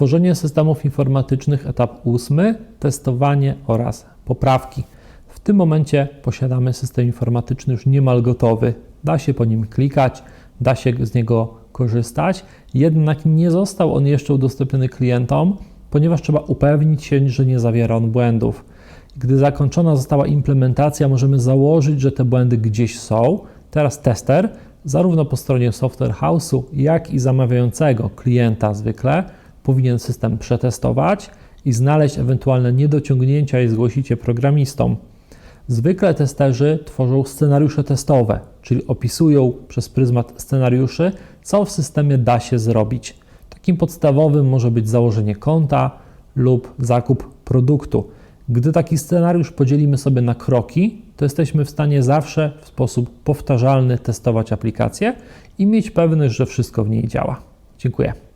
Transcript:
Tworzenie systemów informatycznych, etap ósmy, testowanie oraz poprawki. W tym momencie posiadamy system informatyczny już niemal gotowy. Da się po nim klikać, da się z niego korzystać, jednak nie został on jeszcze udostępniony klientom, ponieważ trzeba upewnić się, że nie zawiera on błędów. Gdy zakończona została implementacja, możemy założyć, że te błędy gdzieś są. Teraz tester, zarówno po stronie software house'u, jak i zamawiającego klienta zwykle, powinien system przetestować i znaleźć ewentualne niedociągnięcia i zgłosić je programistom. Zwykle testerzy tworzą scenariusze testowe, czyli opisują przez pryzmat scenariuszy, co w systemie da się zrobić. Takim podstawowym może być założenie konta lub zakup produktu. Gdy taki scenariusz podzielimy sobie na kroki, to jesteśmy w stanie zawsze w sposób powtarzalny testować aplikację i mieć pewność, że wszystko w niej działa. Dziękuję.